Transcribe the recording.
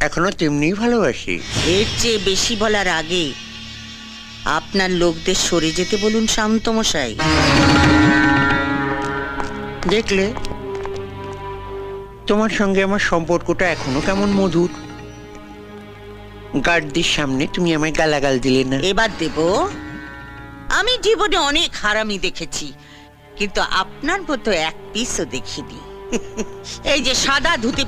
এখনও তেমনিই ভালোবাসি। এর চেয়ে বেশি বলার আগে আপনার লোকদের সরে যেতে বলুন শান্ত মশাই দেখলে তোমার সঙ্গে আমার সম্পর্কটা এখনও কেমন মধুর। গার্ডদের সামনে তুমি আমায় গালাগাল দিলে না। এবার দেব। আমি জীবনে অনেক হারামি দেখেছি কিন্তু আপনার মতো এক পিসও দেখিনি। এই যে সাদা ধুতি